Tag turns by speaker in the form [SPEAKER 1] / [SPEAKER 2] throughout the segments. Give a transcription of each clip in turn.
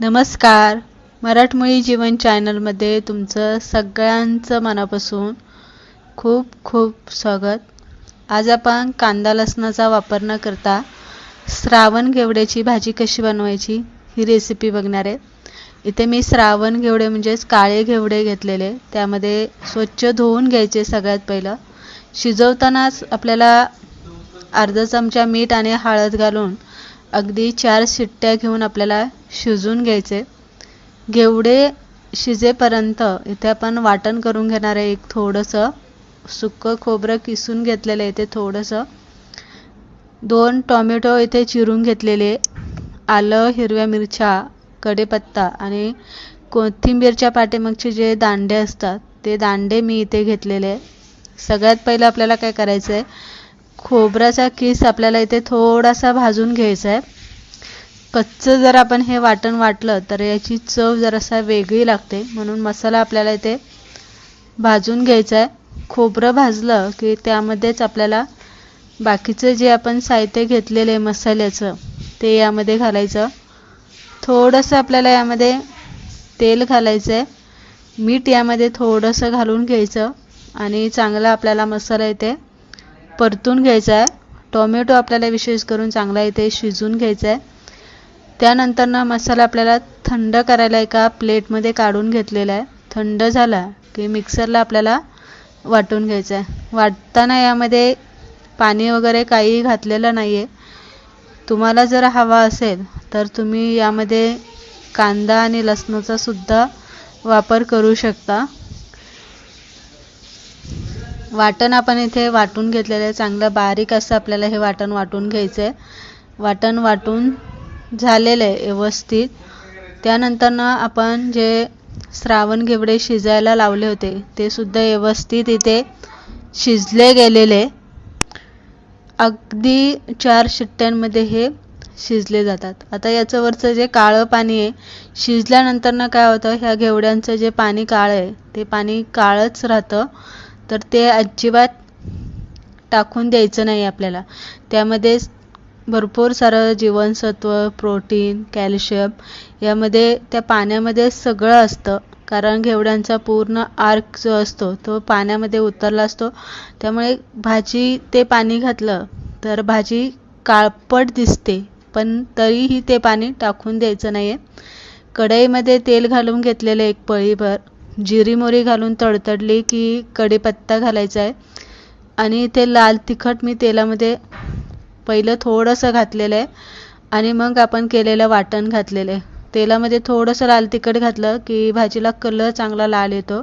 [SPEAKER 1] नमस्कार. मराठमोळी जीवन चॅनलमध्ये तुमचं सगळ्यांचं मनापासून खूप खूप स्वागत. आज आपण कांदा लसणाचा वापर न करता श्रावण घेवड्याची भाजी कशी बनवायची ही रेसिपी बघणार आहे. इथे मी श्रावण घेवडे म्हणजेच काळे घेवडे घेतलेले. त्यामध्ये स्वच्छ धुवून घ्यायचे सगळ्यात पहिलं. शिजवतानाच आपल्याला अर्धा चमचा मीठ आणि हळद घालून अगदी चार शिट्ट्या घेऊन आपल्याला शिजवून घ्यायचे. घेवडे शिजेपर्यंत इथे आपण वाटण करून घेणार आहे. एक थोडंसं सुकं खोबरं किसून घेतलेलं आहे. ते थोडंसं दोन टॉमॅटो इथे चिरून घेतलेले. आलं हिरव्या मिरच्या कढीपत्ता आणि कोथिंबीरच्या पाठीमागचे जे दांडे असतात ते दांडे मी इथे घेतलेले. आहे सगळ्यात पहिलं आपल्याला काय करायचं आहे खोबऱ्याचा किस आपल्याला इथे थोडासा भाजून घ्यायचा आहे. कच्चं जर आपण हे वाटण वाटलं तर याची चव जरासा वेगळी लागते. म्हणून मसाला आपल्याला इथे भाजून घ्यायचा आहे. खोबरं भाजलं की त्यामध्येच आपल्याला बाकीचं जे आपण साहित्य घेतलेलं आहे मसाल्याचं ते यामध्ये घालायचं. थोडंसं आपल्याला यामध्ये तेल घालायचं आहे. मीठ यामध्ये थोडंसं घालून घ्यायचं आणि चांगला आपल्याला मसाला इथे परतून घ्यायचा आहे टोमॅटो आपल्याला विशेष करून चांगला इथे शिजून घ्यायचा आहे त्यानंतर ना मसाला आपल्याला थंड करायला एका प्लेटमध्ये काढून घेतलेला आहे थंड झाला की मिक्सरला आपल्याला वाटून घ्यायचा आहे वाटताना यामध्ये पाणी वगैरे काही घातलेलं नाही आहे तुम्हाला जर हवा असेल तर तुम्ही यामध्ये कांदा आणि लसणाचा सुद्धा वापर करू शकता. वाटण आपण इथे वाटून घेतलेलं आहे. चांगलं बारीक असं आपल्याला हे वाटण वाटून घ्यायचं आहे. वाटण वाटून झालेलं आहे व्यवस्थित. त्यानंतर ना आपण जे श्रावण घेवडे शिजायला लावले होते ते सुद्धा व्यवस्थित इथे शिजले गेलेले. अगदी चार शिट्ट्यांमध्ये हे शिजले जातात. आता याच्यावरचं जे काळं पाणी आहे शिजल्यानंतर ना काय होतं ह्या घेवड्यांचं जे पाणी काळं आहे ते पाणी काळंच राहतं. तर ते अजिबात टाकून द्यायचं नाही आपल्याला. त्यामध्ये भरपूर सारं जीवनसत्व प्रोटीन कॅल्शियम यामध्ये त्या पाण्यामध्ये सगळं असतं. कारण घेवड्यांचा पूर्ण आर्क जो असतो तो पाण्यामध्ये उतरला असतो. त्यामुळे भाजी ते पाणी घातलं तर भाजी काळपट दिसते. पण तरीही ते पाणी टाकून द्यायचं नाही आहे कढईमध्ये तेल घालून घेतलेलं एक पळीभर जिरी मोरी घालून तडतडली की कढीपत्ता घालायचा आहे. आणि ते लाल तिखट मी तेलामध्ये पहिलं थोडंसं घातलेलं आहे. आणि मग आपण केलेलं वाटण घातलेलं आहे. तेलामध्ये थोडंसं लाल तिखट घातलं की भाजीला कलर चांगला लाल येतो.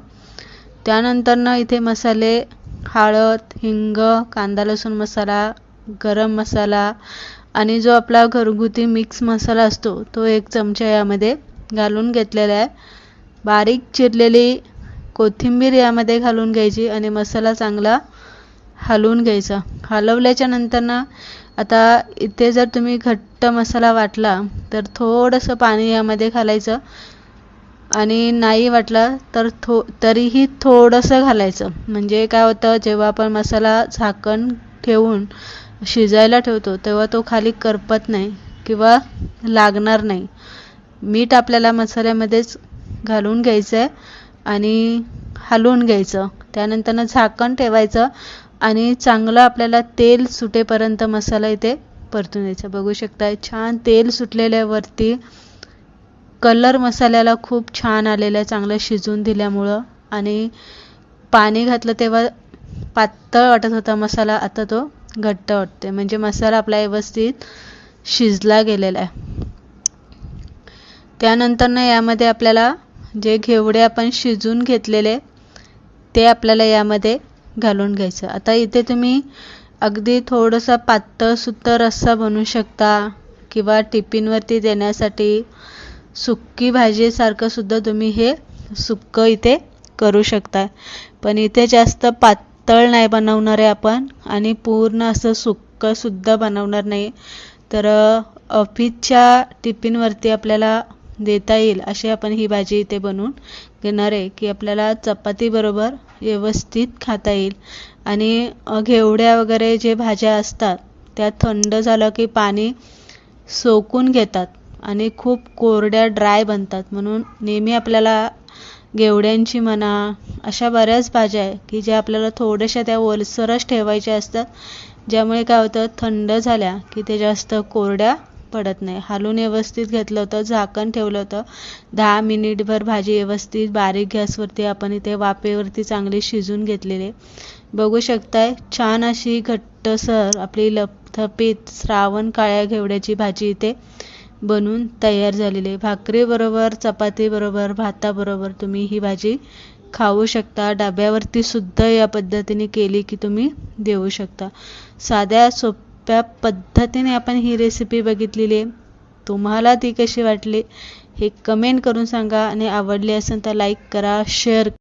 [SPEAKER 1] त्यानंतर ना इथे मसाले हळद हिंग कांदा लसूण मसाला गरम मसाला आणि जो आपला घरगुती मिक्स मसाला असतो तो एक चमचा यामध्ये घालून घेतलेला आहे. बारीक चिरलेली कोथिंबीर यामध्ये घालून घ्यायची आणि मसाला चांगला हलवून घ्यायचा. हलवल्याच्या नंतर ना आता इथे जर तुम्ही घट्ट मसाला वाटला तर थोडंसं पाणी यामध्ये घालायचं. आणि नाही वाटला तर थो तरीही थोडंसं घालायचं. म्हणजे काय होतं जेव्हा आपण मसाला झाकण ठेवून शिजायला ठेवतो तेव्हा तो खाली करपत नाही किंवा लागणार नाही. मीठ आपल्याला मसाल्यामध्येच घालून घ्यायचं आहे आणि हलवून घ्यायचं. त्यानंतरनं झाकण ठेवायचं आणि चांगलं आपल्याला तेल सुटेपर्यंत मसाला इथे परतून द्यायचा. बघू शकता छान तेल सुटलेल्यावरती कलर मसाल्याला खूप छान आलेला आहे चांगलं शिजून दिल्यामुळं. आणि पाणी घातलं तेव्हा पातळ वाटत होता मसाला आता तो घट्ट वाटते म्हणजे मसाला आपला व्यवस्थित शिजला गेलेला आहे. त्यानंतरनं यामध्ये आपल्याला जे घेवडे आपण शिजून घेतलेले ते आपल्याला यामध्ये घालून घ्यायचं. आता इथे तुम्ही अगदी थोडंसं पातळसुद्धा रस्सा बनवू शकता किंवा टिफिनवरती देण्यासाठी सुक्की भाजीसारखं सुद्धा तुम्ही हे सुक्कं इथे करू शकता. पण इथे जास्त पातळ नाही बनवणार आहे आपण आणि पूर्ण असं सुक्कंसुद्धा बनवणार नाही. तर ऑफिसच्या टिफिनवरती आपल्याला देता येईल अशी आपण ही भाजी इथे बनवून घेणार आहे की आपल्याला चपातीबरोबर व्यवस्थित खाता येईल. आणि घेवड्या वगैरे जे भाज्या असतात त्या थंड झालं की पाणी सोकून घेतात आणि खूप कोरड्या ड्राय बनतात. म्हणून नेहमी आपल्याला घेवड्यांची म्हणा अशा बऱ्याच भाज्या आहे की ज्या आपल्याला थोड्याशा त्या ओलसरच ठेवायच्या असतात. ज्यामुळे काय होतं थंड झाल्या की ते जास्त कोरड्या पडत नाही. हालून व्यवस्थित घेतलं होतं झाकण ठेवलं होतं. दहा मिनिटभर भाजी व्यवस्थित बारीक गॅसवरती आपण इथे वाफेवरती चांगली शिजून घेतलेले. बघू शकताय छान अशी घट्टसर आपली लपथपीत श्रावण काळ्या घेवड्याची भाजी इथे बनून तयार झालेली. आहे भाकरीबरोबर चपातीबरोबर भाताबरोबर तुम्ही ही भाजी खाऊ शकता. डब्यावरती सुद्धा या पद्धतीने केली की तुम्ही देऊ शकता. साध्या सोप सोप्या पद्धतीने आपण ही रेसिपी बघितलेली आहे. तुम्हाला ती कशी वाटली हे कमेंट करून सांगा आणि आवडली असेल तर लाईक करा शेअर